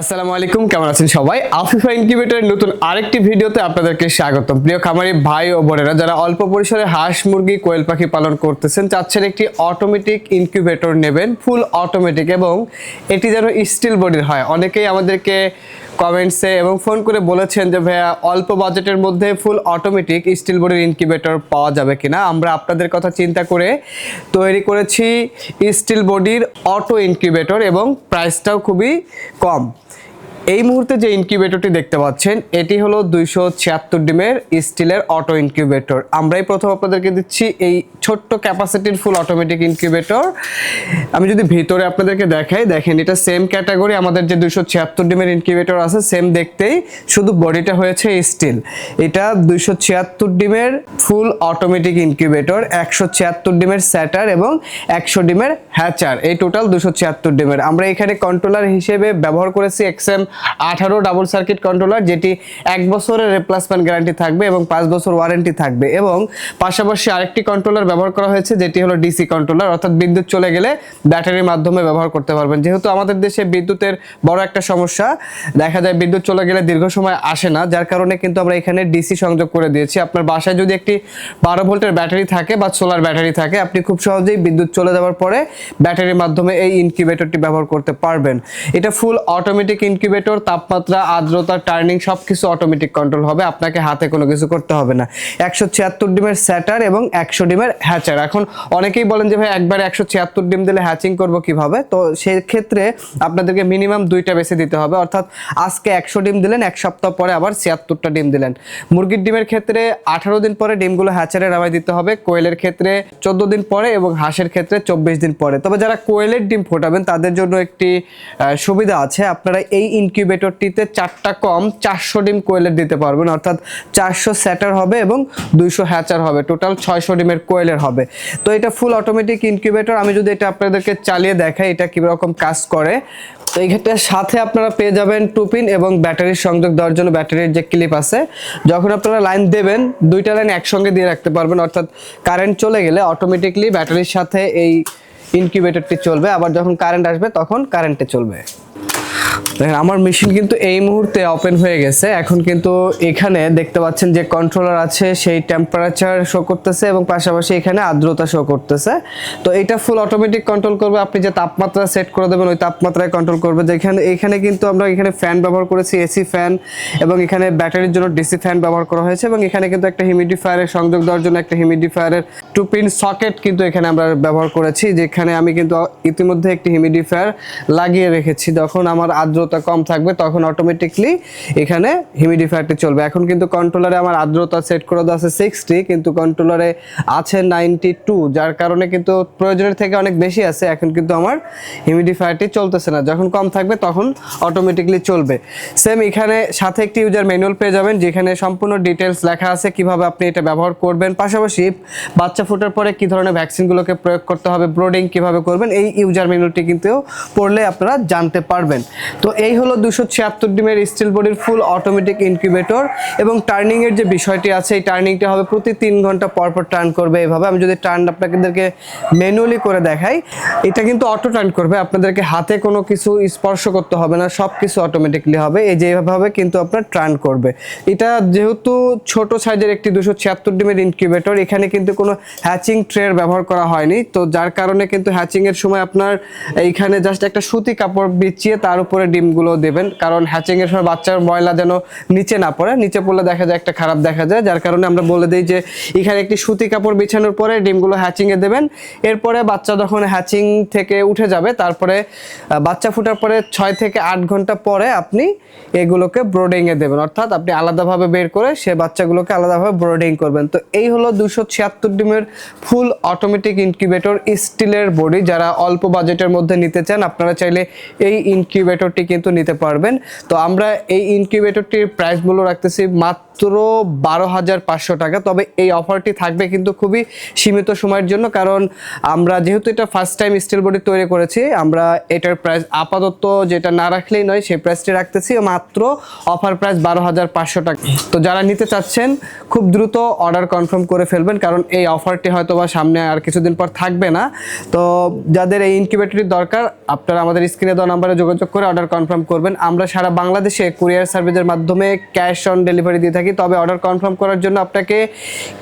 আসসালামু আলাইকুম, কেমন আছেন সবাই? আফিফা ইনকিউবেটরের নতুন আরেকটি ভিডিওতে আপনাদেরকে স্বাগতম। প্রিয় খামারি ভাই ও বোনেরা, যারা অল্প পরিসরে হাঁস, মুরগি, কোয়েল পাখি পালন করতেছেন, চাচ্ছেন একটি অটোমেটিক ইনকিউবেটর নেবেন ফুল অটোমেটিক এবং এটি যেন স্টিল বডির হয়। অনেকেই আমাদেরকে কমেন্টসে এবং ফোন করে বলেছেন যে, ভাইয়া, অল্প বাজেটের মধ্যে ফুল অটোমেটিক স্টিল বডির ইনকিউবেটর পাওয়া যাবে কিনা? আমরা আপনাদের কথা চিন্তা করে তৈরি করেছি স্টিল বডির অটো ইনকিউবেটর এবং প্রাইসটাও খুবই কম। এই মুহূর্তে যে ইনকিউবেটরটি দেখতে পাচ্ছেন, এটি হলো দুইশো ছিয়াত্তর ডিমের স্টিলের অটো ইনকিউবেটর আমরাই প্রথম আপনাদেরকে দিচ্ছি এই ছোট্ট ক্যাপাসিটির ফুল অটোমেটিক ইনকিউবেটর আমি যদি ভিতরে আপনাদেরকে দেখাই, দেখেন এটা সেম ক্যাটাগরি আমাদের যে দুইশো ছিয়াত্তর ডিমের ইনকিউবেটর আছে সেম দেখতেই শুধু বডিটা হয়েছে স্টিল এটা দুইশো ছিয়াত্তর ডিমের ফুল অটোমেটিক ইনকিউবেটর একশো ছিয়াত্তর ডিমের স্যাটার এবং একশো ডিমের হ্যাচার এই টোটাল দুশো ছিয়াত্তর ডিমের। আমরা এখানে কন্ট্রোলার হিসেবে ব্যবহার করেছি এক্সএম আঠারো ডাবল সার্কিট কন্ট্রোলার যেটি এক বছরের রিপ্লেসমেন্ট গ্যারান্টি থাকবে এবং পাঁচ বছর ওয়ারেন্টি থাকবে। এবং পাশাপাশি আরেকটি কন্ট্রোলার ব্যবহার করা হয়েছে, যেটি হলো ডিসি কন্ট্রোলার অর্থাৎ বিদ্যুৎ চলে গেলে ব্যাটারির মাধ্যমে ব্যবহার করতে পারবেন। যেহেতু আমাদের দেশে বিদ্যুতের বড় একটা সমস্যা, দেখা যায় বিদ্যুৎ চলে গেলে দীর্ঘ সময় আসে না, যার কারণে কিন্তু আমরা এখানে ডিসি সংযোগ করে দিয়েছি। আপনার বাসায় যদি একটি বারো ভোল্টের ব্যাটারি থাকে বা সোলার ব্যাটারি থাকে, আপনি খুব সহজেই বিদ্যুৎ চলে যাওয়ার পরে ব্যাটারির মাধ্যমে এই ইনকিউবেটরটি ব্যবহার করতে পারবেন। এটা ফুল অটোমেটিক ইনকিউবেটর তাপমাত্রা, আর্দ্রতা টার্নিং সব কিছু অটোমেটিক কন্ট্রোল হবে। আপনাকে হাতে কোনো কিছু করতে হবে না। একশো ছিয়াত্তর ডিমের স্যাটার এবং একশো ডিমের হ্যাচার। এখন অনেকেই বলেন যে, ভাই, একবার একশো ছিয়াত্তর ডিম দিলে হ্যাচিং করব কীভাবে? তো সেক্ষেত্রে আপনাদেরকে মিনিমাম দুইটা বেশি দিতে হবে। অর্থাৎ আজকে একশো ডিম দিলেন, এক সপ্তাহ পরে আবার ছিয়াত্তরটা ডিম দিলেন। মুরগির ডিমের ক্ষেত্রে আঠারো দিন পরে ডিমগুলো হ্যাচারে নামাই দিতে হবে। কোয়েলের ক্ষেত্রে চোদ্দ দিন পরে এবং হাঁসের ক্ষেত্রে চব্বিশ দিন পরে। তবে যারা কোয়েলের ডিম ফোটাবেন, তাদের জন্য একটি সুবিধা আছে। আপনারা এই ইনকিউবেটরটিতে চারটা কম চারশো ডিম কোয়েলের দিতে পারবেন। অর্থাৎ চারশো স্যাটার হবে এবং দুইশো হ্যাচার হবে। টোটাল ছয়শো ডিমের কোয়েলের হবে। তো এটা ফুল অটোমেটিক ইনকিউবেটর আমি যদি এটা আপনাদেরকে চালিয়ে দেখাই, এটা কীরকম কাজ করে। তো এই ক্ষেত্রে সাথে আপনারা পেয়ে যাবেন টুপিন এবং ব্যাটারির সংযোগ দেওয়ার জন্য ব্যাটারির যে ক্লিপ আছে। যখন আপনারা লাইন দেবেন, দুইটা লাইন একসঙ্গে দিয়ে রাখতে পারবেন। অর্থাৎ কারেন্ট চলে গেলে অটোমেটিকলি ব্যাটারির সাথে এই ইনকিউবেটরটি চলবে। আবার যখন কারেন্ট আসবে, তখন কারেন্টে চলবে। দেখেন, আমার মেশিন কিন্তু এই মুহূর্তে ওপেন হয়ে গেছে। এখন কিন্তু এখানে দেখতে পাচ্ছেন যে কন্ট্রোলার আছে, সেই টেম্পারেচার শো করতেছে এবং পাশাপাশি এখানে আর্দ্রতা শো করতেছে। তো এটা ফুল অটোমেটিক কন্ট্রোল করবে। আপনি যে তাপমাত্রা সেট করে দেবেন, ওই তাপমাত্রায় কন্ট্রোল করবে। যেখানে এখানে কিন্তু আমরা এখানে ফ্যান ব্যবহার করেছি এসি ফ্যান এবং এখানে ব্যাটারির জন্য ডিসি ফ্যান ব্যবহার করা হয়েছে এবং এখানে কিন্তু একটা হিউমিডিফায়ারের সংযোগ দেওয়ার জন্য একটা হিউমিডিফায়ারের টু পিন সকেট কিন্তু এখানে আমরা ব্যবহার করেছি, যেখানে আমি কিন্তু ইতিমধ্যে একটি হিউমিডিফায়ার লাগিয়ে রেখেছি। যখন আমার আর্দ্রতা কম থাকবে, তখন অটোমেটিকলি এখানে হিউমিডিফায়ারটি চলবে। এখন কিন্তু কন্ট্রোলারে আমার আর্দ্রতা সেট করে দেওয়া আছে সিক্সটি কিন্তু কন্ট্রোলারে আছে নাইনটি টু যার কারণে কিন্তু প্রয়োজনের থেকে অনেক বেশি আছে। এখন কিন্তু আমার হিউমিডিফায়ারটি চলতেছে না। যখন কম থাকবে, তখন অটোমেটিকলি চলবে। সেম এখানে সাথে একটি ইউজার ম্যানুয়াল পেয়ে যাবেন, যেখানে সম্পূর্ণ ডিটেলস লেখা আছে, কীভাবে আপনি এটা ব্যবহার করবেন। পাশাপাশি বাচ্চা ফোটার পরে কি ধরনের ভ্যাকসিনগুলোকে প্রয়োগ করতে হবে ব্রোডিং কীভাবে করবেন, এই ইউজার ম্যানুয়ালটি কিন্তু পড়লে আপনারা জানতে পারবেন। তো এই হলো দুশো ছিয়াত্তর ডিমের স্টিল বডির ফুল অটোমেটিক ইনকিউবেটর এবং টার্নিং এর যে বিষয়টি আছে, এই টার্নিংটা হবে প্রতি তিন ঘণ্টা পর পর টার্ন করবে এভাবে। আমি যদি টার্ন আপনাদেরকে ম্যানুয়ালি করে দেখাই, এটা কিন্তু অটো টার্ন করবে, আপনাদেরকে হাতে কোনো কিছু স্পর্শ করতে হবে না সব কিছু অটোমেটিকলি হবে। এই যে এভাবে কিন্তু আপনার টার্ন করবে। এটা যেহেতু ছোট সাইজের একটি দুশো ছিয়াত্তর ডিমের ইনকিউবেটর এখানে কিন্তু কোনো হ্যাচিং ট্রের ব্যবহার করা হয়নি। তো যার কারণে কিন্তু হ্যাচিং এর সময় আপনার এইখানে জাস্ট একটা সুতি কাপড় বিছিয়ে তার উপরে ডিমগুলো দেবেন। কারণ হ্যাচিং এর সময় বাচ্চার ময়লা যেন নিচে না পড়ে। নিচে পড়লে দেখা যায় একটা খারাপ দেখা যায়। যার কারণে আমরা বলে দিই যে, এখানে একটি সুতি কাপড় বিছানোর পরে ডিমগুলো হ্যাচিং এ দেবেন। এরপরে বাচ্চা যখন হ্যাচিং থেকে উঠে যাবে, তারপরে বাচ্চা ফুটার পরে ছয় থেকে আট ঘণ্টা পরে আপনি এগুলোকে ব্রোডিং এ দেবেন। অর্থাৎ আপনি আলাদাভাবে বের করে সে বাচ্চাগুলোকে আলাদাভাবে ব্রোডিং করবেন। তো এই হলো দুশো ছিয়াত্তর ডিমের ফুল অটোমেটিক ইনকিউবেটর স্টিলের বডি যারা অল্প বাজেটের মধ্যে নিতে চান, আপনারা চাইলে এই ইনকিউবেটরটি কিন্তু নিতে পারবেন। তো আমরা এই ইনকিউবেটরটির প্রাইস মূল্য রাখতেছি মাত্র বারো হাজার পাঁচশো টাকা। তবে এই অফারটি থাকবে কিন্তু খুবই সীমিত সময়ের জন্য কারণ আমরা যেহেতু এটা ফার্স্ট টাইম স্টিল বডি তৈরি করেছি, আমরা এটার প্রাইস আপাতত যেটা না রাখলেই নয়, সেই প্রাইসটি রাখতেছি মাত্র অফার প্রাইস বারো হাজার পাঁচশো টাকা। তো যারা নিতে চাচ্ছেন, খুব দ্রুত অর্ডার কনফার্ম করে ফেলবেন কারণ এই অফারটি হয়তো বা সামনে আর কিছুদিন পর থাকবে না। তো যাদের এই ইনকিউবেটরটির দরকার, আপনারা আমাদের স্ক্রিনে দেওয়া নাম্বারে যোগাযোগ করে অর্ডার কনফার্ম করবেন। আমরা সারা বাংলাদেশে কুরিয়ার সার্ভিসের মাধ্যমে ক্যাশ অন ডেলিভারি দিয়ে থাকি। তবে অর্ডার কনফার্ম করার জন্য আপনাকে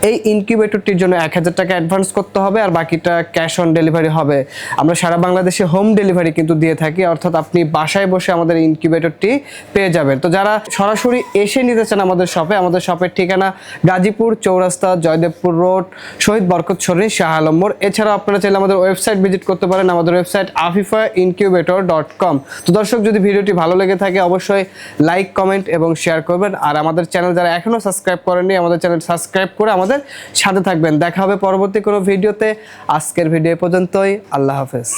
এই ইনকিউবেটরটির জন্য এক হাজার টাকা অ্যাডভান্স করতে হবে আর বাকিটা ক্যাশ অন ডেলিভারি হবে। আমরা সারা বাংলাদেশে হোম ডেলিভারি কিন্তু দিয়ে থাকি, অর্থাৎ আপনি বাসায় বসে আমাদের ইনকিউবেটরটি পেয়ে যাবেন। তো যারা সরাসরি এসে নিতে চান আমাদের শপে, আমাদের শপের ঠিকানা গাজীপুর চৌরাস্তা, জয়দেবপুর রোড, শহীদ বরকত সরণি, শাহ আলম মোড়। এছাড়াও আপনারা চাইলে আমাদের ওয়েবসাইট ভিজিট করতে পারেন, আমাদের website Afifa incubator dot com. তো দর্শক, যদি ভিডিওটি ভালো লেগে থাকে, অবশ্যই লাইক কমেন্ট এবং শেয়ার করবেন। আর আমাদের চ্যানেল যারা এখনও সাবস্ক্রাইব করেননি, আমাদের চ্যানেল সাবস্ক্রাইব করে আমাদের সাথে থাকবেন। দেখা হবে পরবর্তী কোনো ভিডিওতে। আজকের ভিডিও পর্যন্তই। আল্লাহ হাফেজ।